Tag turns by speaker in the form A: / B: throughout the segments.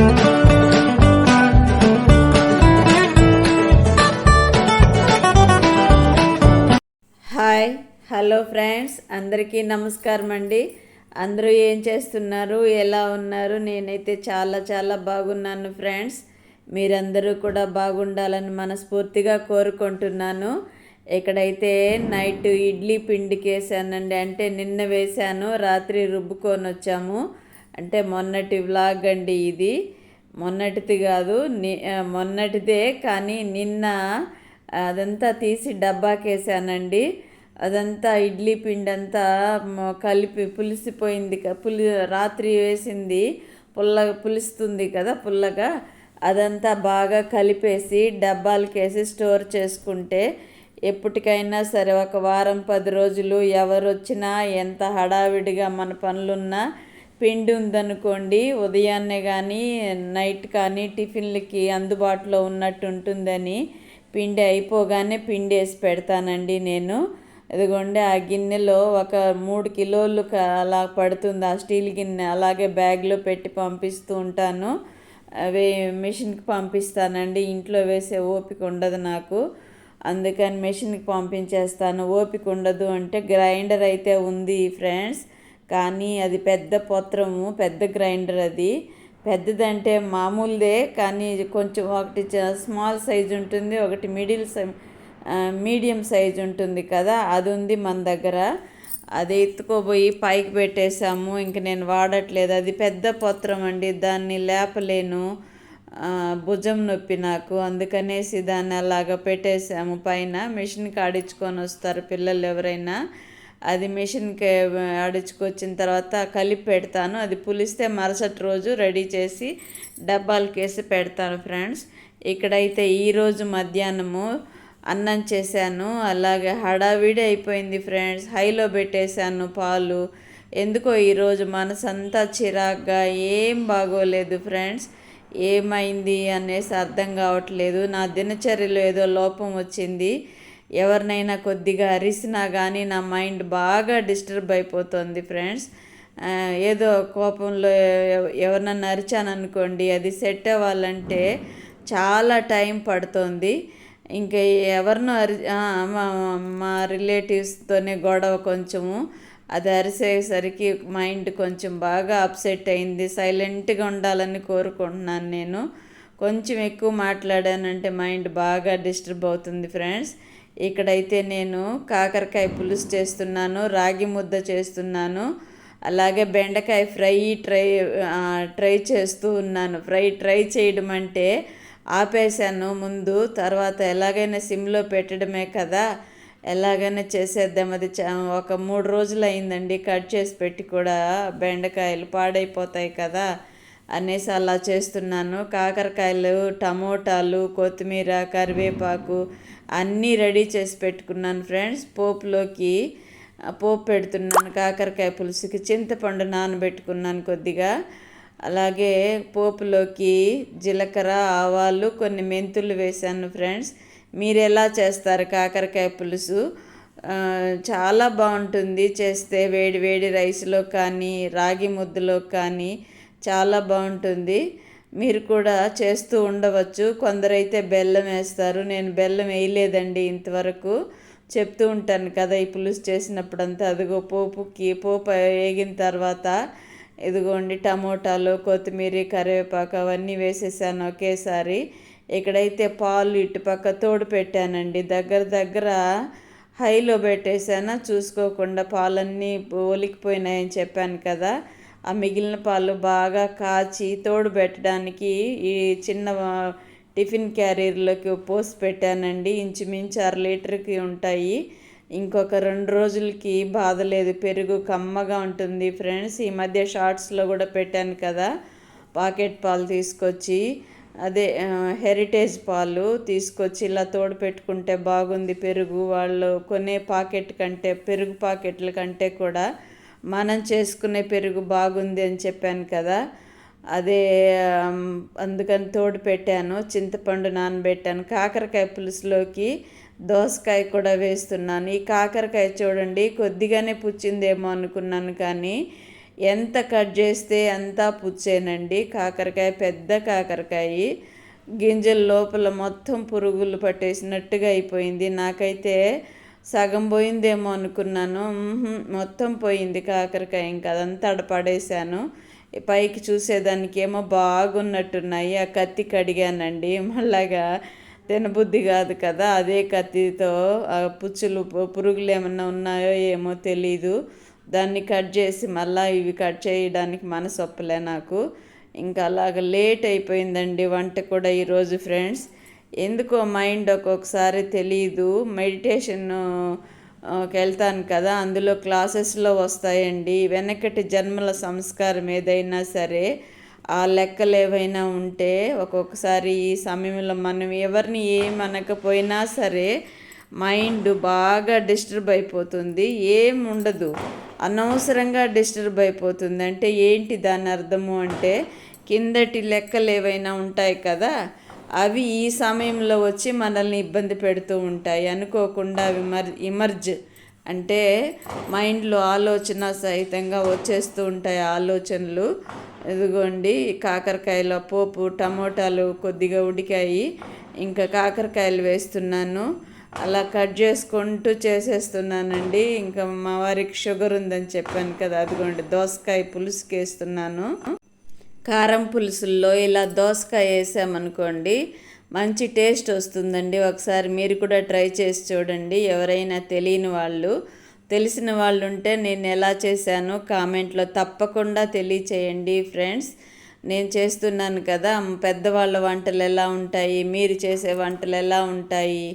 A: Hi hello friends అందరికీ నమస్కారం అండి. అందరూ ఏం చేస్తున్నారు? ఎలా ఉన్నారు? నేనైతే చాలా చాలా బాగున్నాను ఫ్రెండ్స్. మీరందరూ కూడా బాగుండాలని మనస్ఫూర్తిగా కోరుకుంటున్నాను. ఇక్కడైతే నైట్ ఇడ్లీ పిండికి వేసానండి అంటే నిన్న వేశాను రాత్రి రుబ్బుకొని వచ్చాము అంటే మొన్నటి వ్లాగ్ అండి ఇది. మొన్నటిది కాదు ని మొన్నటిదే కానీ నిన్న అదంతా తీసి డబ్బాకేసానండి. అదంతా ఇడ్లీ పిండి అంతా కలిపి పులిసిపోయింది పులి రాత్రి వేసింది. పుల్ల పులుస్తుంది కదా పుల్లగా. అదంతా బాగా కలిపేసి డబ్బాలకేసి స్టోర్ చేసుకుంటే ఎప్పటికైనా సరే ఒక వారం పది రోజులు ఎవరు వచ్చినా ఎంత హడావిడిగా మన పనులున్నా పిండి ఉందనుకోండి ఉదయాన్నే కానీ నైట్ కానీ టిఫిన్లకి అందుబాటులో ఉన్నట్టు ఉంటుందని పిండి అయిపోగానే పిండి వేసి పెడతానండి నేను. ఇదిగోండి ఆ గిన్నెలో ఒక మూడు కిలోలు అలా పడుతుంది. ఆ స్టీల్ గిన్నె అలాగే బ్యాగ్లో పెట్టి పంపిస్తూ ఉంటాను. అవి మిషన్కి పంపిస్తానండి. ఇంట్లో వేసే ఓపిక ఉండదు నాకు. అందుకని మిషన్కి పంపించేస్తాను. ఓపిక ఉండదు అంటే గ్రైండర్ అయితే ఉంది ఫ్రెండ్స్. కానీ అది పెద్ద పత్రము పెద్ద గ్రైండర్ అది. పెద్దదంటే మామూలుదే కానీ కొంచెం ఒకటి స్మాల్ సైజ్ ఉంటుంది ఒకటి మిడిల్ సై మీడియం సైజ్ ఉంటుంది కదా అది ఉంది మన దగ్గర. అది ఎత్తుకోబోయి పైకి పెట్టేశాము ఇంక నేను వాడట్లేదు. అది పెద్ద పత్రం అండి దాన్ని లేపలేను. భుజం నొప్పి నాకు అందుకనేసి దాన్ని అలాగ పెట్టేసాము పైన. మిషన్ కాడించుకొని వస్తారు పిల్లలు ఎవరైనా. అది మిషన్కి అడుచుకొచ్చిన తర్వాత కలిపి పెడతాను. అది పులిస్తే మరుసటి రోజు రెడీ చేసి డబ్బాలకేసి పెడతాను ఫ్రెండ్స్. ఇక్కడైతే ఈరోజు మధ్యాహ్నము అన్నం చేశాను. అలాగే హడావిడి అయిపోయింది ఫ్రెండ్స్. హైలో పెట్టేశాను పాలు. ఎందుకో ఈరోజు మనసంతా చిరాగ్గా ఏం బాగోలేదు ఫ్రెండ్స్. ఏమైంది అనేసి అర్థం కావట్లేదు. నా దినచర్యలో ఏదో లోపం వచ్చింది. ఎవరినైనా కొద్దిగా అరిసినా కానీ నా మైండ్ బాగా డిస్టర్బ్ అయిపోతుంది ఫ్రెండ్స్. ఏదో కోపంలో ఎవరినన్నా అరిచాననుకోండి అది సెట్ అవ్వాలంటే చాలా టైం పడుతుంది. ఇంకా ఎవరినో అరి మా మా రిలేటివ్స్తోనే గొడవ కొంచెము. అది అరిసేసరికి మైండ్ కొంచెం బాగా అప్సెట్ అయింది. సైలెంట్గా ఉండాలని కోరుకుంటున్నాను నేను. కొంచెం ఎక్కువ మాట్లాడానంటే మైండ్ బాగా డిస్టర్బ్ అవుతుంది ఫ్రెండ్స్. ఇక్కడైతే నేను కాకరకాయ పులుసు చేస్తున్నాను రాగి ముద్ద చేస్తున్నాను అలాగే బెండకాయ ఫ్రై ట్రై ట్రై చేస్తూ ఉన్నాను. ఫ్రై ట్రై చేయడం అంటే ఆపేశాను ముందు తర్వాత ఎలాగైనా సిమ్లో పెట్టడమే కదా ఎలాగైనా చేసేద్దాం. అది చా ఒక మూడు రోజులు అయిందండి కట్ చేసి పెట్టి కూడా బెండకాయలు పాడైపోతాయి కదా. అనేసి అలా చేస్తున్నాను. కాకరకాయలు టమోటాలు కొత్తిమీర కరివేపాకు అన్నీ రెడీ చేసి పెట్టుకున్నాను ఫ్రెండ్స్. పోపులోకి పోపు పెడుతున్నాను కాకరకాయ పులుసుకి చింతపండు నానబెట్టుకున్నాను కొద్దిగా. అలాగే పోపులోకి జీలకర్ర ఆవాలు కొన్ని మెంతులు వేశాను ఫ్రెండ్స్. మీరు ఎలా చేస్తారు కాకరకాయ పులుసు? చాలా బాగుంటుంది. చేస్తే వేడి వేడి రైస్లో కానీ రాగి ముద్దలో కానీ చాలా బాగుంటుంది. మీరు కూడా చేస్తూ ఉండవచ్చు. కొందరైతే బెల్లం వేస్తారు. నేను బెల్లం వేయలేదండి ఇంతవరకు. చెప్తూ ఉంటాను కదా ఈ పులుసు చేసినప్పుడంతా. అదిగో పోపుకి పోపు వేగిన తర్వాత ఇదిగోండి టమోటాలు కొత్తిమీర కరివేపాకు అవన్నీ వేసేసాను ఒకేసారి. ఇక్కడైతే పాలు ఇటుపక్క తోడు పెట్టానండి. దగ్గర దగ్గర హైలో పెట్టేసాను చూసుకోకుండా పాలన్నీ ఒలికిపోయినాయని చెప్పాను కదా. ఆ మిగిలిన పాలు బాగా కాచి తోడు పెట్టడానికి ఈ చిన్న టిఫిన్ క్యారియర్లోకి పోసి పెట్టానండి. ఇంచుమించు అర లీటర్కి ఉంటాయి. ఇంకొక రెండు రోజులకి బాధ లేదు. పెరుగు కమ్మగా ఉంటుంది ఫ్రెండ్స్. ఈ మధ్య షార్ట్స్లో కూడా పెట్టాను కదా పాకెట్ పాలు తీసుకొచ్చి అదే హెరిటేజ్ పాలు తీసుకొచ్చి ఇలా తోడు పెట్టుకుంటే బాగుంది పెరుగు. వాళ్ళు కొనే పాకెట్ కంటే పెరుగు పాకెట్ల కంటే కూడా మనం చేసుకునే పెరుగు బాగుంది అని చెప్పాను కదా అదే అందుకని తోడు పెట్టాను చింతపండు నానబెట్టాను కాకరకాయ పులుసులోకి దోసకాయ కూడా వేస్తున్నాను. ఈ కాకరకాయ చూడండి కొద్దిగానే పుచ్చిందేమో అనుకున్నాను కానీ ఎంత కట్ చేస్తే అంతా పుచ్చేనండి. కాకరకాయ పెద్ద కాకరకాయ గింజల లోపల మొత్తం పురుగులు పట్టేసినట్టుగా అయిపోయింది. నాకైతే సగం పోయిందేమో అనుకున్నాను. మొత్తం పోయింది కాకరకాయ ఇంకా అదంతా ఆడ పడేశాను పైకి చూసేదానికి ఏమో బాగున్నట్టున్నాయి. ఆ కత్తి కడిగానండి. మళ్ళాగా తినబుద్ధి కాదు కదా. అదే కత్తితో ఆ పుచ్చులు పు- పురుగులు ఏమన్నా ఉన్నాయో ఏమో తెలీదు. దాన్ని కట్ చేసి మళ్ళీ ఇవి కట్ చేయడానికి మనసు ఒప్పలే నాకు. ఇంకా అలాగ లేట్ అయిపోయిందండి వంట కూడా ఈరోజు ఫ్రెండ్స్. ఎందుకో మైండ్ ఒక్కొక్కసారి తెలియదు మెడిటేషన్ వెళ్తాను కదా అందులో క్లాసెస్లో వస్తాయండి. వెనకటి జన్మల సంస్కారం ఏదైనా సరే ఆ లెక్కలు ఏవైనా ఉంటే ఒక్కొక్కసారి ఈ సమయంలో మనం ఎవరిని ఏమనకపోయినా సరే మైండ్ బాగా డిస్టర్బ్ అయిపోతుంది. ఏం ఉండదు. అనవసరంగా డిస్టర్బ్ అయిపోతుంది. అంటే ఏంటి దాని అర్థము అంటే కిందటి లెక్కలు ఏవైనా ఉంటాయి కదా అవి ఈ సమయంలో వచ్చి మనల్ని ఇబ్బంది పెడుతూ ఉంటాయి. అనుకోకుండా అవి మర్ ఇమర్జ్ అంటే మైండ్లో ఆలోచన సహితంగా వచ్చేస్తూ ఉంటాయి ఆలోచనలు. ఇదిగోండి కాకరకాయల పోపు టమోటాలు కొద్దిగా ఉడికాయి ఇంకా కాకరకాయలు వేస్తున్నాను. అలా కట్ చేసుకుంటూ చేసేస్తున్నానండి. ఇంకా మా వారికి షుగర్ ఉందని చెప్పాను కదా అదిగోండి దోసకాయ పులుసుకేస్తున్నాను. కారం పులుసుల్లో ఇలా దోసకాయ వేసామనుకోండి మంచి టేస్ట్ వస్తుందండి. ఒకసారి మీరు కూడా ట్రై చేసి చూడండి. ఎవరైనా తెలియని వాళ్ళు తెలిసిన వాళ్ళు ఉంటే నేను ఎలా చేశానో కామెంట్లో తప్పకుండా తెలియచేయండి ఫ్రెండ్స్. నేను చేస్తున్నాను కదా పెద్దవాళ్ళ వంటలు ఎలా ఉంటాయి మీరు చేసే వంటలు ఎలా ఉంటాయి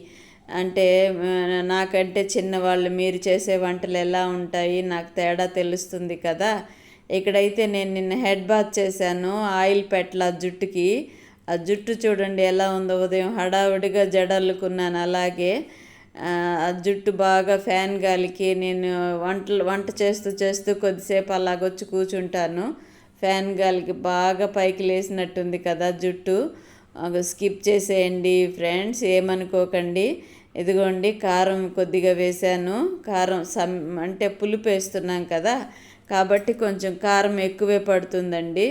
A: అంటే నాకంటే చిన్నవాళ్ళు మీరు చేసే వంటలు ఎలా ఉంటాయి నాకు తేడా తెలుస్తుంది కదా. ఇక్కడైతే నేను నిన్న హెడ్ బాత్ చేశాను ఆయిల్ పెట్టల జుట్టుకి. ఆ జుట్టు చూడండి ఎలా ఉందో ఉదయం హడావుడిగా జడల్లుకున్నాను అలాగే. ఆ జుట్టు బాగా ఫ్యాన్ గాలికి నేను వంటలు వంట చేస్తూ చేస్తూ కొద్దిసేపు అలాగొచ్చి కూర్చుంటాను. ఫ్యాన్ గాలికి బాగా పైకి లేసినట్టుంది కదా జుట్టు. స్కిప్ చేసేయండి ఫ్రెండ్స్ ఏమనుకోకండి. ఇదిగోండి కారం కొద్దిగా వేశాను. కారం సమ్ అంటే పులుపు వేస్తున్నాం కదా కాబట్టి కొంచెం కారం ఎక్కువే పడుతుందండి.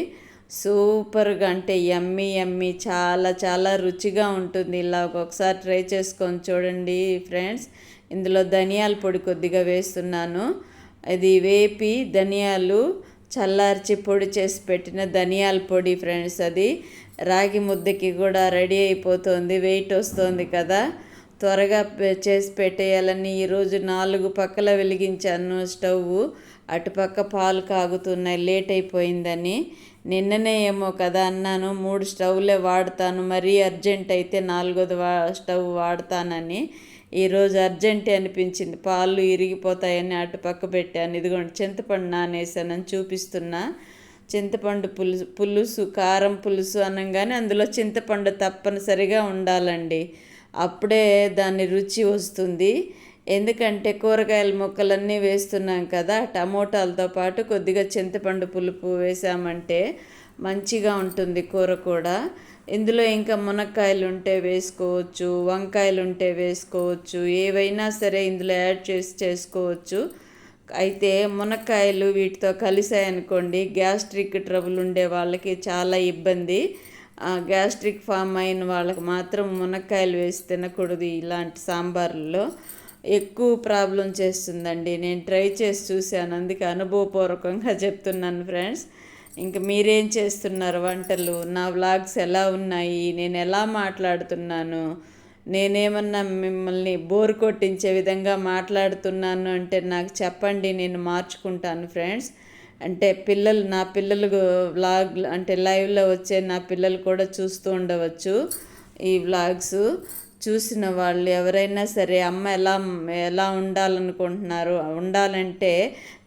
A: సూపర్గా అంటే ఎమ్మి ఎమ్మి చాలా చాలా రుచిగా ఉంటుంది. ఇలా ఒక్కొక్కసారి ట్రై చేసుకొని చూడండి ఫ్రెండ్స్. ఇందులో ధనియాల పొడి కొద్దిగా వేస్తున్నాను. ఇది వేపి ధనియాలు చల్లార్చి పొడి చేసి పెట్టిన ధనియాల పొడి ఫ్రెండ్స్ అది. రాగి ముద్దకి కూడా రెడీ అయిపోతుంది వెయిట్ వస్తుంది కదా. త్వరగా చేసి పెట్టేయాలని ఈరోజు నాలుగు పక్కల వెలిగించాను స్టవ్. అటుపక్క పాలు కాగుతున్నాయి లేట్ అయిపోయిందని. నిన్ననే ఏమో కదా అన్నాను మూడు స్టవ్లే వాడతాను మరీ అర్జెంట్ అయితే నాలుగోది వా స్టవ్ వాడతానని. ఈరోజు అర్జెంట్ అనిపించింది పాలు ఇరిగిపోతాయని అటుపక్క పెట్టాను. ఇదిగోండి చింతపండు నానేసానని చూపిస్తున్నా. చింతపండు పులుసు పులుసు కారం పులుసు అనగానే అందులో చింతపండు తప్పనిసరిగా ఉండాలండి. అప్పుడే దాని రుచి వస్తుంది. ఎందుకంటే కూరగాయల ముక్కలన్నీ వేస్తున్నాం కదా టమోటాలతో పాటు కొద్దిగా చింతపండు పులుపు వేసామంటే మంచిగా ఉంటుంది కూర కూడా. ఇందులో ఇంకా మునక్కాయలు ఉంటే వేసుకోవచ్చు వంకాయలు ఉంటే వేసుకోవచ్చు ఏవైనా సరే ఇందులో యాడ్ చేసి చేసుకోవచ్చు. అయితే మునక్కాయలు వీటితో కలిసాయనుకోండి గ్యాస్ట్రిక్ ట్రబుల్ ఉండే వాళ్ళకి చాలా ఇబ్బంది. గ్యాస్ట్రిక్ ఫామ్ అయిన వాళ్ళకి మాత్రం మునక్కాయలు వేసి తినకూడదు ఇలాంటి సాంబార్లో. ఎక్కువ ప్రాబ్లం చేస్తుందండి. నేను ట్రై చేసి చూశాను. అందుకే అనుభవపూర్వకంగా చెప్తున్నాను ఫ్రెండ్స్. ఇంక మీరేం చేస్తున్నారు? వంటలు? నా వ్లాగ్స్ ఎలా ఉన్నాయి? నేను ఎలా మాట్లాడుతున్నాను? నేనేమన్నా మిమ్మల్ని బోర్ కొట్టించే విధంగా మాట్లాడుతున్నాను అంటే నాకు చెప్పండి. నేను మార్చుకుంటాను ఫ్రెండ్స్. అంటే పిల్లలు నా పిల్లలు వ్లాగ్ అంటే లైవ్లో వచ్చే నా పిల్లలు కూడా చూస్తూ ఉండవచ్చు ఈ వ్లాగ్స్ చూసిన వాళ్ళు ఎవరైనా సరే అమ్మ ఎలా ఎలా ఉండాలనుకుంటున్నారు? ఉండాలంటే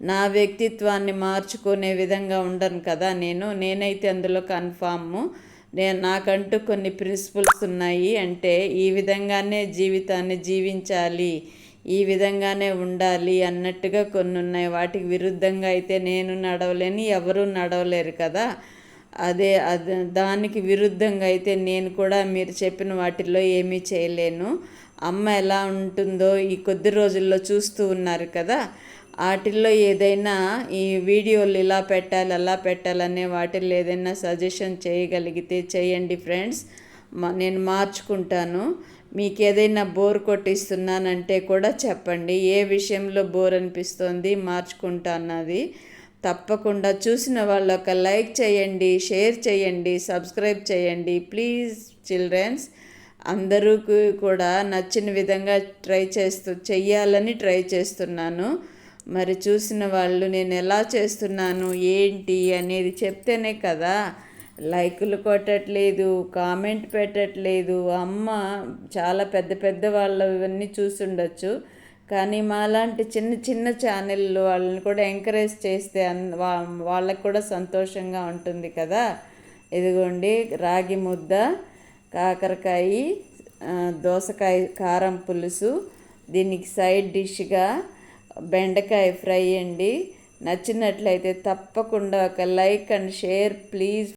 A: నా వ్యక్తిత్వాన్ని మార్చుకునే విధంగా ఉండను కదా నేను. నేనైతే అందులో కన్ఫాము నేను నాకంటూ కొన్ని ప్రిన్సిపల్స్ ఉన్నాయి. అంటే ఈ విధంగానే జీవితాన్ని జీవించాలి. ఈ విధంగానే ఉండాలి అన్నట్టుగా కొన్ని ఉన్నాయి వాటికి విరుద్ధంగా అయితే నేను నడవలేని ఎవరూ నడవలేరు కదా. అదే అది దానికి విరుద్ధంగా అయితే నేను కూడా మీరు చెప్పిన వాటిల్లో ఏమీ చేయలేను. అమ్మ ఎలా ఉంటుందో ఈ కొద్ది రోజుల్లో చూస్తూ ఉన్నారు కదా. వాటిల్లో ఏదైనా ఈ వీడియోలు ఇలా పెట్టాలి అలా పెట్టాలనే వాటిల్లో ఏదైనా సజెషన్ చేయగలిగితే చేయండి ఫ్రెండ్స్. నేను మార్చుకుంటాను. మీకు ఏదైనా బోర్ కొట్టిస్తున్నానంటే కూడా చెప్పండి. ఏ విషయంలో బోర్ అనిపిస్తోంది మార్చుకుంటా అన్నది తప్పకుండా చూసిన వాళ్ళు ఒక లైక్ చేయండి షేర్ చేయండి సబ్స్క్రైబ్ చేయండి. ప్లీజ్ చిల్డ్రన్స్ అందరూ కూడా నచ్చిన విధంగా ట్రై చేస్తూ చెయ్యాలని ట్రై చేస్తున్నాను. మరి చూసిన వాళ్ళు నేను ఎలా చేస్తున్నాను ఏంటి అనేది చెప్తేనే కదా లైకులు కొట్టట్లేదు కామెంట్ పెట్టట్లేదు. అమ్మ చాలా పెద్ద పెద్ద వాళ్ళు ఇవన్నీ చూసుండొచ్చు. కానీ మాలాంటి చిన్న చిన్న ఛానళ్ళు వాళ్ళని కూడా ఎంకరేజ్ చేస్తే వాళ్ళకు కూడా సంతోషంగా ఉంటుంది కదా. ఇదిగోండి రాగి ముద్ద కాకరకాయ దోసకాయ కారం పులుసు దీనికి సైడ్ డిష్గా బెండకాయ ఫ్రై అండి. నచ్చినట్లయితే తప్పకుండా ఒక లైక్ అండ్ షేర్ ప్లీజ్.